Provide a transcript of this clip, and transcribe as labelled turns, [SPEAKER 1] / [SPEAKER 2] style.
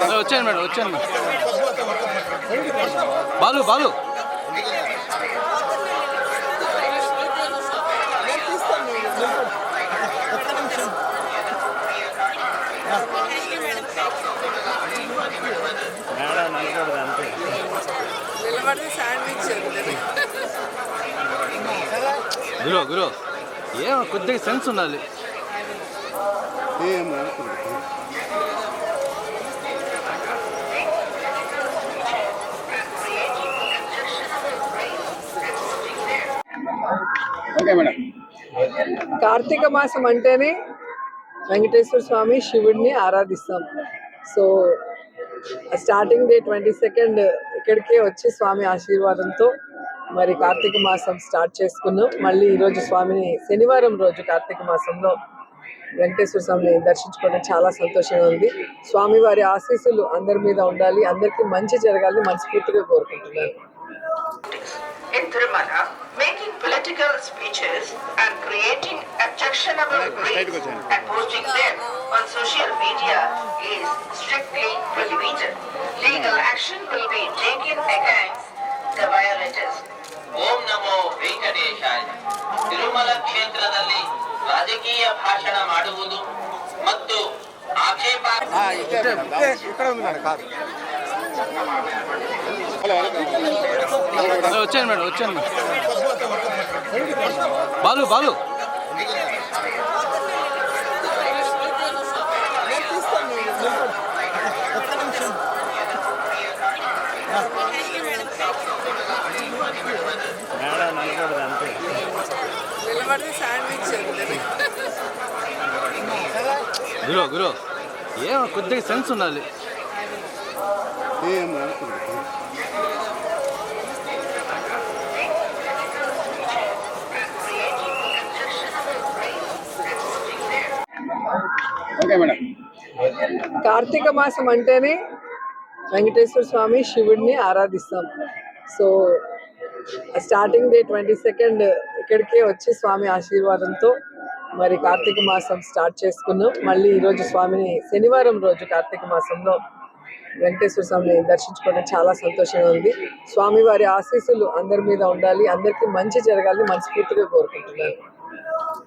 [SPEAKER 1] వచ్చాను మేడం వచ్చాను మేడం. బాలు బాలు. గురు గురు. ఏం కొద్దిగా సెన్స్ ఉండాలి.
[SPEAKER 2] ఓకే మేడం
[SPEAKER 3] కార్తీక మాసం అంటేనే వెంకటేశ్వర స్వామి శివుడిని ఆరాధిస్తాం. So starting day twenty second ఇక్కడికే వచ్చి స్వామి ఆశీర్వాదంతో మరి కార్తీక మాసం స్టార్ట్ చేసుకున్నాం. మళ్ళీ ఈరోజు స్వామిని శనివారం రోజు కార్తీక మాసంలో వెంకటేశ్వర స్వామిని దర్శించుకోవడం చాలా సంతోషంగా ఉంది. స్వామి వారి ఆశీస్సులు అందరి మీద ఉండాలి. అందరికీ మంచి జరగాలని మనస్ఫూర్తిగా కోరుకుంటున్నాను.
[SPEAKER 4] political speeches and creating objectionable reels and posting them on social media is strictly prohibited. Legal action will be taken against the violators.
[SPEAKER 5] ಓಂ ನಮೋ ವೆಂಕಟೇಶಾಯ ತಿರುಮಲ ಕ್ಷೇತ್ರದಲ್ಲಿ ರಾಜಕೀಯ ಭಾಷಣ ಮಾಡುವುದು ಮತ್ತು ಆಕ್ಷೇಪ
[SPEAKER 2] ఇక్కడ ఉంది మేడం కాదు
[SPEAKER 1] వచ్చాను మేడం వచ్చాను మేడం బాలు బాలు. గురు గురు. ఏం కొద్దిగా సెన్స్ ఉండాలి.
[SPEAKER 2] ఏం
[SPEAKER 3] కార్తీక మాసం అంటేనే వెంకటేశ్వర స్వామి శివుడిని ఆరాధిస్తాం. So starting day twenty second ఇక్కడికే వచ్చి స్వామి ఆశీర్వాదంతో మరి కార్తీక మాసం స్టార్ట్ చేసుకున్నాం. మళ్ళీ ఈరోజు స్వామిని శనివారం రోజు కార్తీక మాసంలో వెంకటేశ్వర స్వామిని దర్శించుకోవడం చాలా సంతోషంగా ఉంది. స్వామి వారి ఆశీస్సులు అందరి మీద ఉండాలి. అందరికీ మంచి జరగాలని మనస్ఫూర్తిగా కోరుకుంటున్నాను.